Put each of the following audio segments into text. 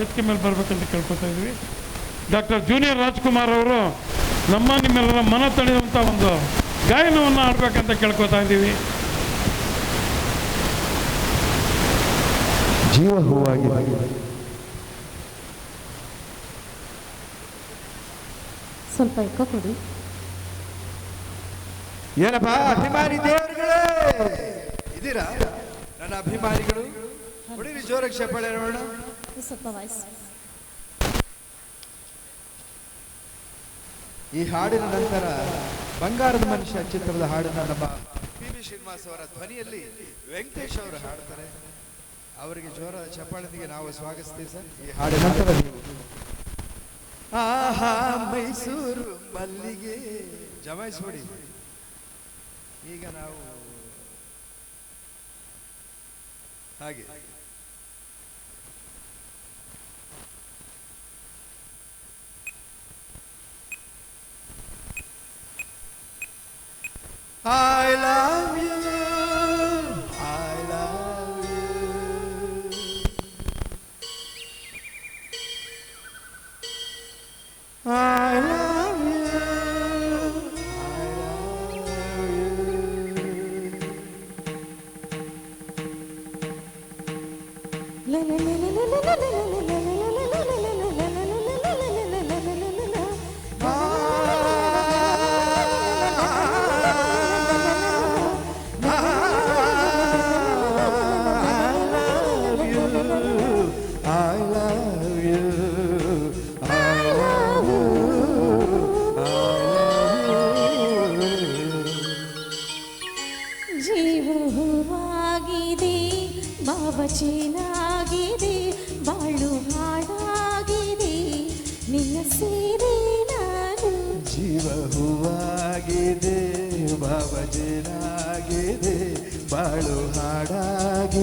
ವೇದಿಕೆ ಮೇಲೆ ಬರಬೇಕಂತ ಕೇಳ್ಕೊತಾ ಇದ್ದೀವಿ ಡಾಕ್ಟರ್ ಜೂನಿಯರ್ ರಾಜ್ಕುಮಾರ್ ಅವರು ನಮ್ಮ ನಿಮ್ಮೆಲ್ಲರ ಮನ ತಣಿದಂಥ ಒಂದು ಗಾಯನವನ್ನು ಆಡಬೇಕಂತ ಕೇಳ್ಕೊತಾ ಇದ್ದೀವಿ. ಜೀವ ಹೂವಾಗಿದೆ ಸ್ವಲ್ಪ ಇಕ್ಕ ಕೊಡಿ. ಏನಪ್ಪ ಅಭಿಮಾನಿ ದೇವರುಗಳೇ? ಇದ್ದೀರಾ? ನನ್ನ ಅಭಿಮಾನಿಗಳು. ಜೋರಾಗಿ ಚಪ್ಪಾಳೆ ನೋಡೋಣ ಸ್ವಲ್ಪ ವಾಯ್ಸ್ ಈ ಹಾಡಿನ ನಂತರ ಬಂಗಾರದ ಮನುಷ್ಯ ಚಿತ್ರದ ಹಾಡನ್ನ ನಮ್ಮ ಪಿ ಬಿ ಶ್ರೀನಿವಾಸ್ ಅವರ ಧ್ವನಿಯಲ್ಲಿ ವೆಂಕಟೇಶ್ ಅವರು ಹಾಡ್ತಾರೆ. ಅವರಿಗೆ ಜೋರಾದ ಚಪ್ಪಾಳದಿಗೆ ನಾವು ಸ್ವಾಗತಿಸ್ತೀವಿ ಸರ್. ಈ ಹಾಡಿನ ನಂತರ ನೀವು ಆಹಾ, ಮೈಸೂರು ಮಲ್ಲಿಗೆ. ಜಮಾಯಿಸ್ಬಿಡಿ. ಈಗ ನಾವು ಹಾಗೆ. I love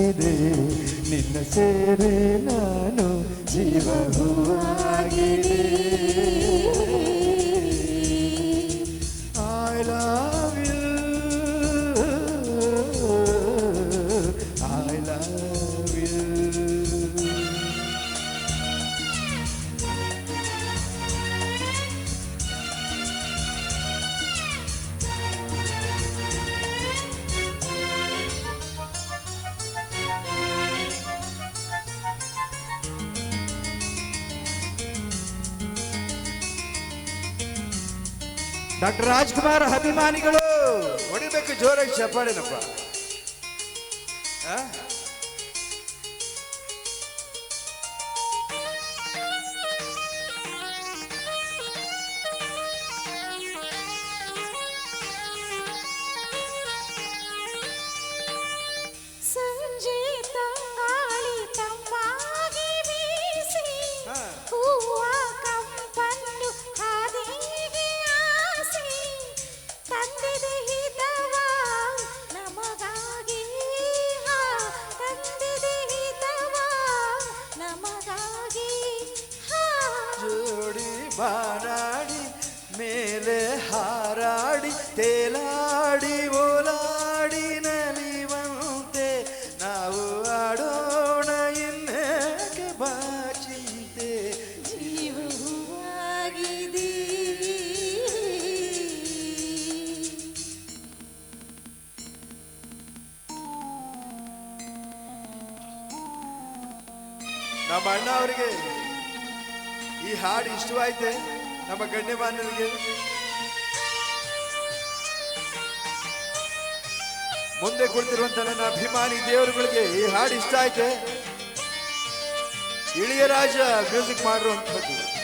ಹಾಡಾಗಿದೆ ನಿನ್ನ ಸೇರೆ ನಾನು ಜೀವ ಡಾಕ್ಟರ್ ರಾಜ್ಕುಮಾರ್ ಅಭಿಮಾನಿಗಳು. ಹೊಡಿಬೇಕು ಜೋರಾಗಿ ಚಪ್ಪಾಳೆನಪ್ಪ ನಮ್ಮ ಅಣ್ಣ ಅವರಿಗೆ ಈ ಹಾಡು ಇಷ್ಟವಾಯ್ತೆ. ನಮ್ಮ ಗಣ್ಯಮಾನ್ಯರಿಗೆ. ಮುಂದೆ ಕುಳಿತಿರುವಂತ ನನ್ನ ಅಭಿಮಾನಿ ದೇವರುಗಳಿಗೆ ಈ ಹಾಡು ಇಷ್ಟ ಆಯ್ತೆ. ಇಳಿಯರಾಜ ಮ್ಯೂಸಿಕ್ ಮಾಡಿರುವಂಥದ್ದು.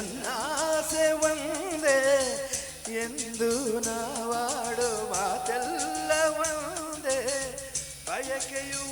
ನಿನ್ನಾಸೆ ನನ್ನಾಸೆ ಒಂದೇ ಎಂದು ನಾವಾಡೋ ಮಾತೆಲ್ಲ ಒಂದೇ ಬಯಕೆಯು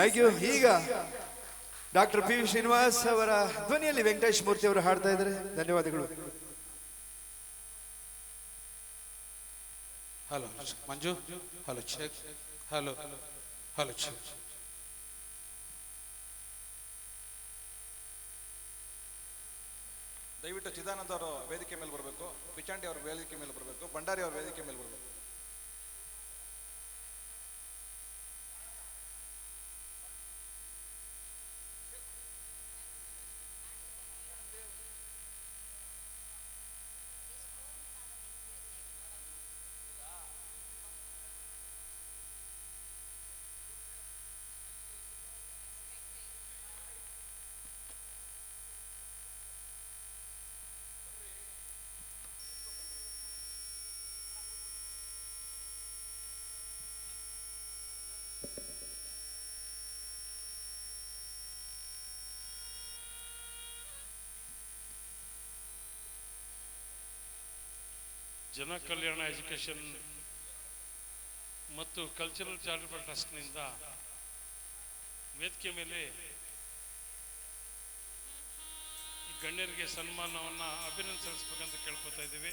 ಥ್ಯಾಂಕ್ ಯು ಈಗ ಡಾಕ್ಟರ್ ಪಿ ವಿ ಶ್ರೀನಿವಾಸ್ ಅವರ ಧ್ವನಿಯಲ್ಲಿ ವೆಂಕಟೇಶ್ ಮೂರ್ತಿ ಅವರು ಹಾಡ್ತಾ ಇದ್ದಾರೆ. ಧನ್ಯವಾದಗಳು. Hello Manju hello check hello hello check ದಯವಿಟ್ಟು ಚಿದಾನಂದ ಅವರು ವೇದಿಕೆ ಮೇಲೆ ಬರಬೇಕು ಪಿಚಾಂಡಿ ಅವರು ವೇದಿಕೆ ಮೇಲೆ ಬರಬೇಕು, ಭಂಡಾರಿ ಅವರು ವೇದಿಕೆ ಮೇಲೆ ಬರಬೇಕು. ಜನ ಕಲ್ಯಾಣ ಎಜುಕೇಷನ್ ಮತ್ತು ಕಲ್ಚರಲ್ ಚಾರಿಟಬಲ್ ಟ್ರಸ್ಟ್ನಿಂದ ವೇದಿಕೆ ಮೇಲೆ ಗಣ್ಯರಿಗೆ ಸನ್ಮಾನವನ್ನು ಅಭಿನಂದನೆ ಸಲ್ಲಿಸ್ಬೇಕಂತ ಕೇಳ್ಕೊತಾ ಇದ್ದೀವಿ.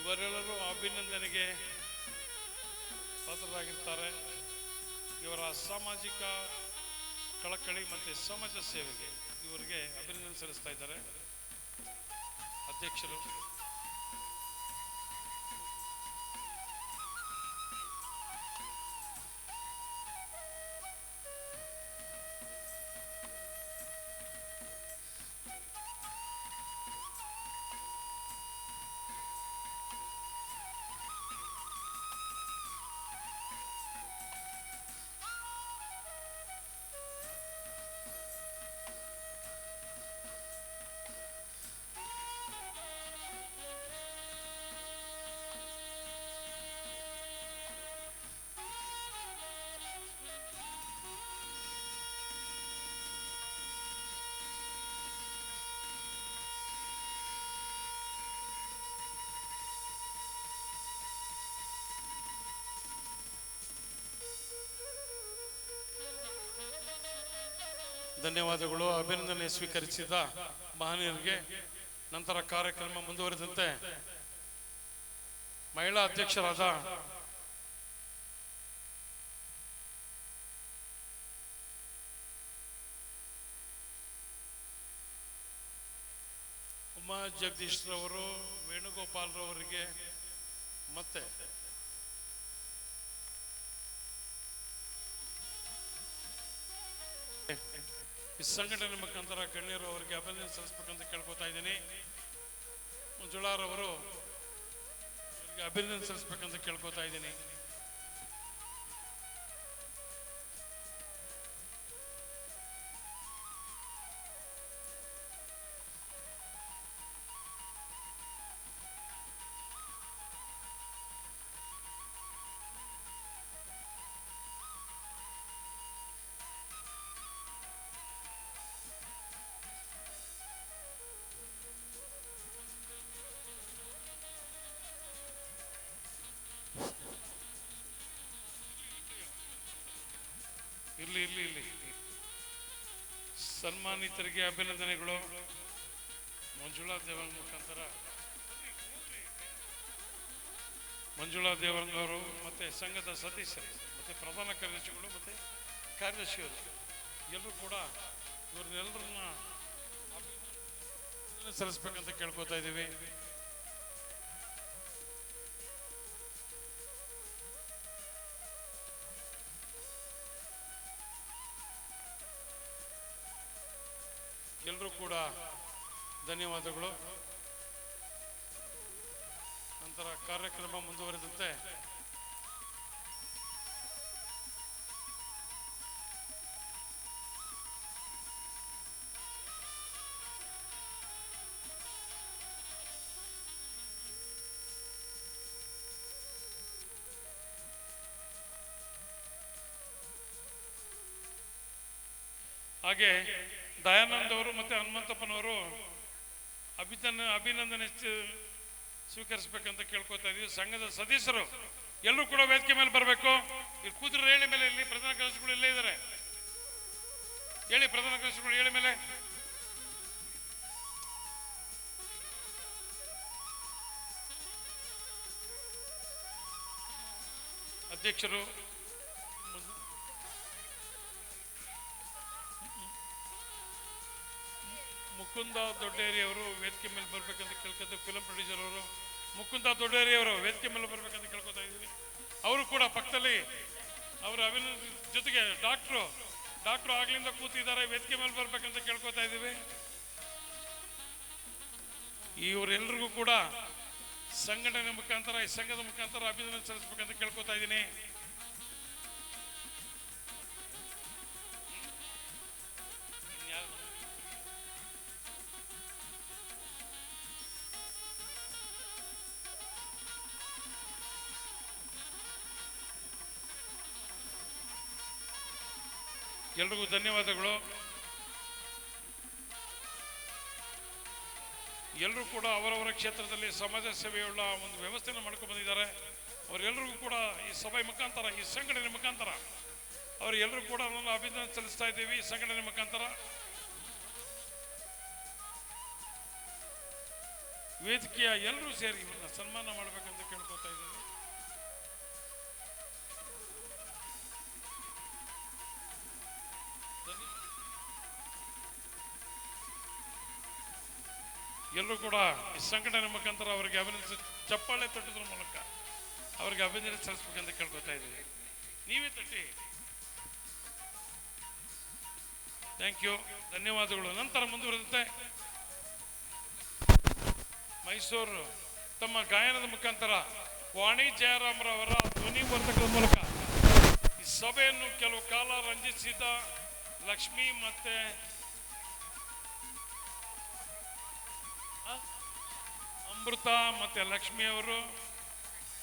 ಇವರೆಲ್ಲರೂ ಅಭಿನಂದನೆಗೆ ಪಾತ್ರರಾಗಿರ್ತಾರೆ. ಇವರ ಸಾಮಾಜಿಕ ಕಳಕಳಿ ಮತ್ತು ಸಮಾಜ ಸೇವೆಗೆ ಇವರಿಗೆ ಅಭಿನಂದನೆ ಸಲ್ಲಿಸ್ತಾ ಇದ್ದಾರೆ. ಅಧ್ಯಕ್ಷರು. ಧನ್ಯವಾದಗಳು. ಅಭಿನಂದನೆ ಸ್ವೀಕರಿಸಿದ ಮಹನೀಯರಿಗೆ. ನಂತರ ಕಾರ್ಯಕ್ರಮ ಮುಂದುವರೆದಂತೆ ಮಹಿಳಾ ಅಧ್ಯಕ್ಷರಾದ ಉಮಾ ಜಗದೀಶ್ ರವರು ವೇಣುಗೋಪಾಲ್ ರವರಿಗೆ ಮತ್ತೆ. ಈ ಸಂಘಟನೆ ಮುಖಾಂತರ ಗಣ್ಯರು ಅವರಿಗೆ ಅಭಿನಂದನೆ ಸಲ್ಲಿಸ್ಬೇಕಂತ ಕೇಳ್ಕೊತಾ ಇದ್ದೀನಿ. ಮಂಜುಳಾರವರು ಅವರಿಗೆ ಅಭಿನಂದನೆ ಸಲ್ಲಿಸ್ಬೇಕಂತ ಕೇಳ್ಕೊತಾ ಇದ್ದೀನಿ. ಸನ್ಮಾನಿತರಿಗೆ ಅಭಿನಂದನೆಗಳು. ಮಂಜುಳಾ ದೇವರ ಮುಖಾಂತರ. ಮಂಜುಳಾ ದೇವರಂಗವರು ಮತ್ತೆ ಸಂಘದ ಸದಸ್ಯರು, ಮತ್ತೆ ಪ್ರಧಾನ ಕಾರ್ಯದರ್ಶಿಗಳು, ಮತ್ತೆ ಕಾರ್ಯದರ್ಶಿಯವರು ಎಲ್ಲರೂ ಕೂಡ ಇವ್ರನ್ನೆಲ್ಲರನ್ನ ಸಲ್ಲಿಸ್ಬೇಕಂತ ಕೇಳ್ಕೊತಾ ಇದ್ದೀವಿ. ಧನ್ಯವಾದಗಳು. ನಂತರ ಕಾರ್ಯಕ್ರಮ ಮುಂದುವರೆದಂತೆ ಹಾಗೆ ದಯಾನಂದ್ ಅವರು ಮತ್ತೆ ಹನುಮಂತಪ್ಪನವರು ಅಭಿತನ ಅಭಿನಂದನೆ ಸ್ವೀಕರಿಸಬೇಕಂತ ಕೇಳ್ಕೊತಾ ಇದೀವಿ. ಸಂಘದ ಸದಸ್ಯರು ಎಲ್ಲರೂ ಕೂಡ ವೇದಿಕೆ ಮೇಲೆ ಬರಬೇಕು. ಇಲ್ಲಿ ಕೂತಿರೋ ಹೇಳಿ ಮೇಲೆ ಇಲ್ಲಿ ಪ್ರಧಾನ ಕಾರ್ಯದರ್ಶಿಗಳು ಇಲ್ಲೇ ಇದ್ದಾರೆ. ಹೇಳಿ ಪ್ರಧಾನ ಕಾರ್ಯದರ್ಶಿಗಳು ಹೇಳಿ ಮೇಲೆ. ಅಧ್ಯಕ್ಷರು ಮುಕುಂದ ದೊಡ್ಡೇರಿ ಅವರು ವೇದಿಕೆ ಮೇಲೆ ಬರ್ಬೇಕಂತ ಕೇಳ್ಕೊತ ಫಿಲಂ ಪ್ರೊಡ್ಯೂಸರ್ ಅವರು, ಮುಕುಂದ ದೊಡ್ಡೇರಿ ಅವರು ವೇದಿಕೆ ಮೇಲೆ ಬರ್ಬೇಕಂತ ಕೇಳ್ಕೊತಾ ಇದ್ದೀವಿ. ಅವರು ಕೂಡ ಪಕ್ಕದಲ್ಲಿ ಅವರ ಅಭಿನಂದ ಜೊತೆಗೆ ಡಾಕ್ಟ್ರು ಡಾಕ್ಟ್ರು ಆಗ್ಲಿಂದ ಕೂತಿದ್ದಾರೆ, ವೇದಿಕೆ ಮೇಲೆ ಬರ್ಬೇಕಂತ ಕೇಳ್ಕೊತಾ ಇದ್ದೀವಿ. ಇವರೆಲ್ಲರಿಗೂ ಕೂಡ ಸಂಘಟನೆ ಮುಖಾಂತರ, ಈ ಸಂಘದ ಮುಖಾಂತರ ಅಭಿನಂದನೆ ಸಲ್ಲಿಸಬೇಕಂತ ಕೇಳ್ಕೊತಾ ಇದ್ದೀನಿ. ಎಲ್ರಿಗೂ ಧನ್ಯವಾದಗಳು. ಎಲ್ಲರೂ ಕೂಡ ಅವರವರ ಕ್ಷೇತ್ರದಲ್ಲಿ ಸಮಾಜ ಸೇವೆಯುಳ್ಳ ಒಂದು ವ್ಯವಸ್ಥೆಯನ್ನು ಮಾಡ್ಕೊಂಡು ಬಂದಿದ್ದಾರೆ. ಅವರೆಲ್ಲರಿಗೂ ಕೂಡ ಈ ಸಭೆ ಮುಖಾಂತರ, ಈ ಸಂಘಟನೆ ಮುಖಾಂತರ ಅವರೆಲ್ಲರೂ ಕೂಡ ಅವರನ್ನು ಅಭಿನಂದನೆ ಸಲ್ಲಿಸ್ತಾ ಇದ್ದೀವಿ ಈ ಸಂಘಟನೆ ಮುಖಾಂತರ. ವೇದಿಕೆಯ ಎಲ್ಲರೂ ಸೇರಿ ಇವರನ್ನ ಸನ್ಮಾನ ಮಾಡಬೇಕಂತ ಕೇಳ್ಕೊತಾ ಇದ್ದೀನಿ. ಎಲ್ಲರೂ ಕೂಡ ಈ ಸಂಘಟನೆ ಮುಖಾಂತರ ಅವರಿಗೆ ಅಭಿನಂದಿಸಿ ಚಪ್ಪಾಳೆ ತಟ್ಟೋದ್ರ ಮೂಲಕ ಅವರಿಗೆ ಅಭಿನಂದನೆ ಸಲ್ಲಿಸ್ಬೇಕಂತ ಕೇಳ್ಕೊತಾ ಇದ್ದೀವಿ ನೀವೇ ತಟ್ಟಿ. ಥ್ಯಾಂಕ್ ಯು ಧನ್ಯವಾದಗಳು. ನಂತರ ಮುಂದುವರೆದಂತೆ ಮೈಸೂರು ತಮ್ಮ ಗಾಯನದ ಮುಖಾಂತರ ವಾಣಿ ಜಯರಾಮರವರ ಧ್ವನಿ ವರ್ಧಕದ ಮೂಲಕ ಈ ಸಭೆಯನ್ನು ಕೆಲವು ಕಾಲ ರಂಜಿಸಿದ ಲಕ್ಷ್ಮಿ ಮತ್ತೆ ಅಮೃತ ಮತ್ತು ಲಕ್ಷ್ಮಿ ಅವರು,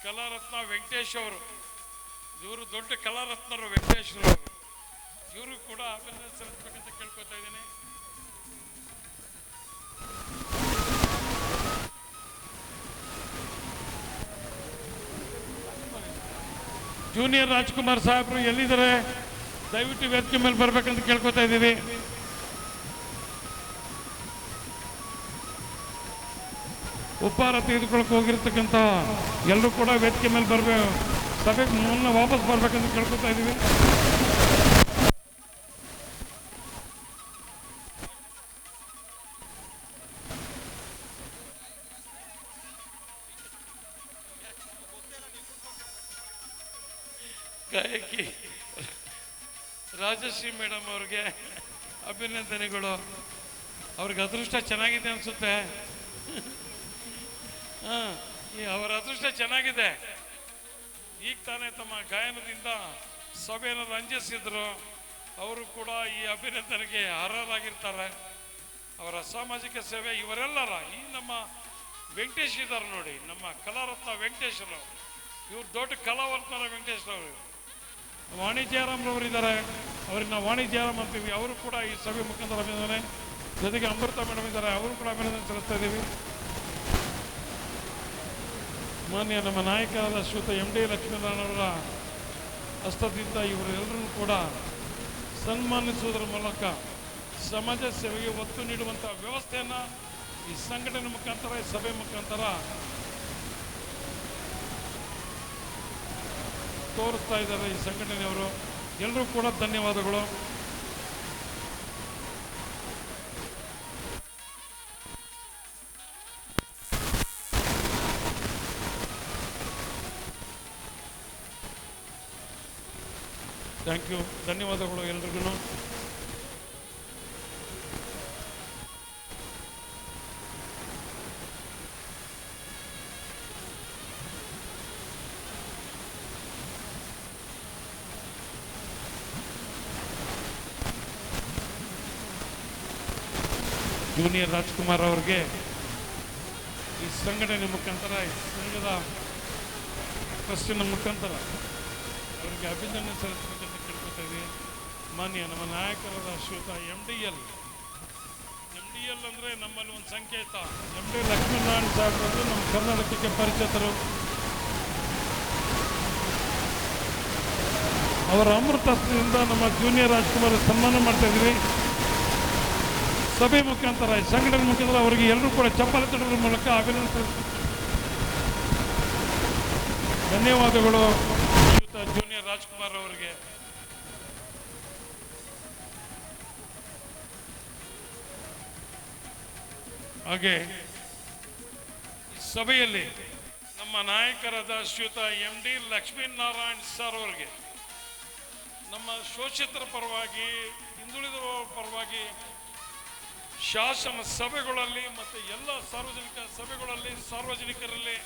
ಕಲಾರತ್ನ ವೆಂಕಟೇಶ್ ಅವರು. ಇವರು ದೊಡ್ಡ ಕಲಾರತ್ನರು ವೆಂಕಟೇಶ್ ಅವರು. ಇವರು ಕೂಡ ಅಭಿನಂದನೆ ಸಲ್ಲಿಸಬೇಕಂತ ಕೇಳ್ಕೊತಾ ಇದ್ದೀನಿ. ಜೂನಿಯರ್ ರಾಜ್ಕುಮಾರ್ ಸಾಹೇಬರು ಎಲ್ಲಿದ್ದಾರೆ? ದಯವಿಟ್ಟು ವೇದಿಕೆ ಮೇಲೆ ಬರ್ಬೇಕಂತ ಕೇಳ್ಕೊತಾ ಇದ್ದೀವಿ. ಉಪಹಾರ ತೆಗೆದುಕೊಳ್ಳೋಕೆ ಹೋಗಿರ್ತಕ್ಕಂಥ ಎಲ್ಲರೂ ಕೂಡ ವೇದಿಕೆ ಮೇಲೆ ಬರಬೇಕು ಸಭೆಗೆ ಮುನ್ನ ವಾಪಸ್ ಬರ್ಬೇಕಂತ ಕೇಳ್ಕೊತಾ ಇದ್ದೀವಿ. ಗಾಯಕಿ ರಾಜಶ್ರೀ ಮೇಡಮ್ ಅವ್ರಿಗೆ ಅಭಿನಂದನೆಗಳು. ಅವ್ರಿಗೆ ಅದೃಷ್ಟ ಚೆನ್ನಾಗಿದೆ ಅನ್ಸುತ್ತೆ. ಅವರ ಅದೃಷ್ಟ ಚೆನ್ನಾಗಿದೆ. ಈಗ ತಾನೇ ತಮ್ಮ ಗಾಯನದಿಂದ ಸಭೆಯನ್ನು ರಂಜಿಸಿದ್ರು. ಅವರು ಕೂಡ ಈ ಅಭಿನಂದನೆಗೆ ಅರ್ಹರಾಗಿರ್ತಾರೆ. ಅವರ ಸಾಮಾಜಿಕ ಸೇವೆ ಇವರೆಲ್ಲರ, ಈ ನಮ್ಮ ವೆಂಕಟೇಶ್ ಇದ್ದಾರೆ ನೋಡಿ, ನಮ್ಮ ಕಲಾರತ್ನ ವೆಂಕಟೇಶ್ವರು ಇವ್ರು ದೊಡ್ಡ ಕಲಾವರ್ತನ ವೆಂಕಟೇಶ್ ಅವರು. ವಾಣಿ ಜಯರಾಮ್ರವರು ಇದ್ದಾರೆ. ಅವ್ರಿಗೆ ನಾವು ವಾಣಿಜ್ಯರಾಮ್ ಅಂತೀವಿ. ಅವರು ಕೂಡ ಈ ಸಭೆ ಮುಖಾಂತರ ಅಭಿನಂದನೆ. ಜೊತೆಗೆ ಅಮೃತ ಮೇಡಮ್ ಇದ್ದಾರೆ. ಅವರು ಕೂಡ ಅಭಿನಂದನೆ ಸಲ್ಲಿಸ್ತಾ ಇದ್ದೀವಿ ಮಾನ್ಯ ನಮ್ಮ ನಾಯಕರಾದ ಶ್ರೀಯುತ ಎಂ ಡಿ ಲಕ್ಷ್ಮೀನಾರಾಯಣವರ ಹಸ್ತದಿಂದ ಇವರೆಲ್ಲರೂ ಕೂಡ ಸನ್ಮಾನಿಸುವುದರ ಮೂಲಕ ಸಮಾಜ ಸೇವೆಗೆ ಒತ್ತು ನೀಡುವಂಥ ವ್ಯವಸ್ಥೆಯನ್ನು ಈ ಸಂಘಟನೆ ಮುಖಾಂತರ, ಈ ಸಭೆ ಮುಖಾಂತರ ತೋರಿಸ್ತಾ ಇದ್ದಾರೆ ಈ ಸಂಘಟನೆಯವರು. ಎಲ್ಲರೂ ಕೂಡ ಧನ್ಯವಾದಗಳು. ಥ್ಯಾಂಕ್ ಯು ಧನ್ಯವಾದಗಳು ಎಲ್ರಿಗೂ. ಜೂನಿಯರ್ ರಾಜ್ಕುಮಾರ್ ಅವ್ರಿಗೆ ಈ ಸಂಘಟನೆ ಮುಖಾಂತರ, ಈ ಸಂಘದ ಟ್ರಸ್ಟಿನ ಮುಖಾಂತರ ಅವರಿಗೆ ಅಭಿನಂದನೆ ಇದ್ದೀವಿ ಮಾನ್ಯ ನಮ್ಮ ನಾಯಕರಾದ ಶ್ರೀಯುತ M D L M D L ಅಂದರೆ ನಮ್ಮಲ್ಲಿ ಒಂದು ಸಂಕೇತ. ಎಂ ಡಿ ಲಕ್ಷ್ಮೀನಾರಾಯಣ ಸಾಹೇಬ್ರದ್ದು ನಮ್ಮ ಕರ್ನಾಟಕಕ್ಕೆ ಪರಿಚಿತರು. ಅವರ ಅಮೃತದಿಂದ ನಮ್ಮ ಜೂನಿಯರ್ ರಾಜ್ಕುಮಾರ್ ಸನ್ಮಾನ ಮಾಡ್ತಾ ಇದ್ದೀವಿ ಸಭೆ ಮುಖಾಂತರ, ಸಂಘಟನೆ ಮುಖಾಂತರ ಅವರಿಗೆ ಎಲ್ಲರೂ ಕೂಡ ಚಪ್ಪಲ ತೊಡೋದ್ರ ಮೂಲಕ ಅಭಿನಂದನೆ. ಧನ್ಯವಾದಗಳು ಜೂನಿಯರ್ ರಾಜ್ಕುಮಾರ್ ಅವರಿಗೆ. ಹಾಗೆ ಸಭೆಯಲ್ಲಿ ನಮ್ಮ ನಾಯಕರಾದ ಶ್ರೀಯುತ ಎಂ ಡಿ ಲಕ್ಷ್ಮೀನಾರಾಯಣ್ ಸರ್ ಅವರಿಗೆ, ನಮ್ಮ ಶೋಷಿತರ ಪರವಾಗಿ ಹಿಂದುಳಿದವರ ಪರವಾಗಿ ಶಾಸನ ಸಭೆಗಳಲ್ಲಿ ಮತ್ತು ಎಲ್ಲ ಸಾರ್ವಜನಿಕ ಸಭೆಗಳಲ್ಲಿ, ಸಾರ್ವಜನಿಕರಲ್ಲಿ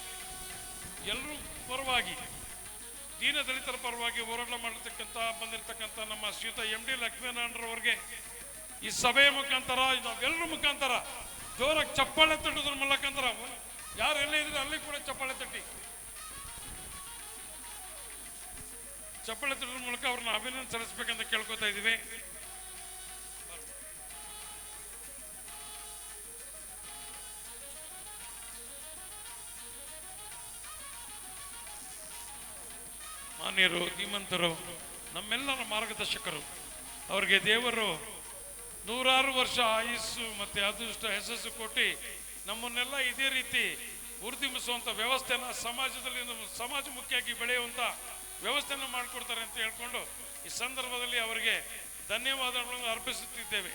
ಎಲ್ಲರೂ ಪರವಾಗಿ, ದೀನ ದಲಿತರ ಪರವಾಗಿ ಹೋರಾಟ ಮಾಡಿರ್ತಕ್ಕಂಥ, ಬಂದಿರತಕ್ಕಂಥ ನಮ್ಮ ಶ್ರೀಯುತ ಎಂ ಡಿ ಲಕ್ಷ್ಮೀನಾರಾಯಣರವರಿಗೆ ಈ ಸಭೆಯ ಮುಖಾಂತರ, ನಾವೆಲ್ಲರ ಮುಖಾಂತರ ಜೋರಾಗಿ ಚಪ್ಪಾಳೆ ತಟ್ಟೋದ್ರ ಮಲ್ಲಕಂದ್ರ ಯಾರು ಎಲ್ಲೇ ಇದ್ರೆ ಅಲ್ಲಿ ಕೂಡ ಚಪ್ಪಾಳೆ ತಟ್ಟಿ. ಚಪ್ಪಾಳೆ ತಟ್ಟೋದ್ರ ಮೂಲಕ ಅವ್ರನ್ನ ಅಭಿನಂದನೆ ಸಲ್ಲಿಸ್ಬೇಕಂತ ಕೇಳ್ಕೊತಾ ಇದ್ದೀವಿ. ಮಾನ್ಯರು, ಧೀಮಂತರು, ನಮ್ಮೆಲ್ಲರ ಮಾರ್ಗದರ್ಶಕರು, ಅವರಿಗೆ ದೇವರು ನೂರಾರು ವರ್ಷ ಆಯಸ್ಸು ಮತ್ತೆ ಅದೃಷ್ಟ ಯಶಸ್ಸು ಕೊಟ್ಟು ನಮ್ಮನ್ನೆಲ್ಲ ಇದೇ ರೀತಿ ಉರ್ದಿಮಿಸುವಂತ ವ್ಯವಸ್ಥೆನ ಸಮಾಜದಲ್ಲಿ ನಮ್ಮ ಸಮಾಜಮುಖಿಯಾಗಿ ಬೆಳೆಯುವಂತ ವ್ಯವಸ್ಥೆನ ಮಾಡಿಕೊಡ್ತಾರೆ ಅಂತ ಹೇಳ್ಕೊಂಡು ಈ ಸಂದರ್ಭದಲ್ಲಿ ಅವರಿಗೆ ಧನ್ಯವಾದಗಳನ್ನು ಅರ್ಪಿಸುತ್ತಿದ್ದೇವೆ.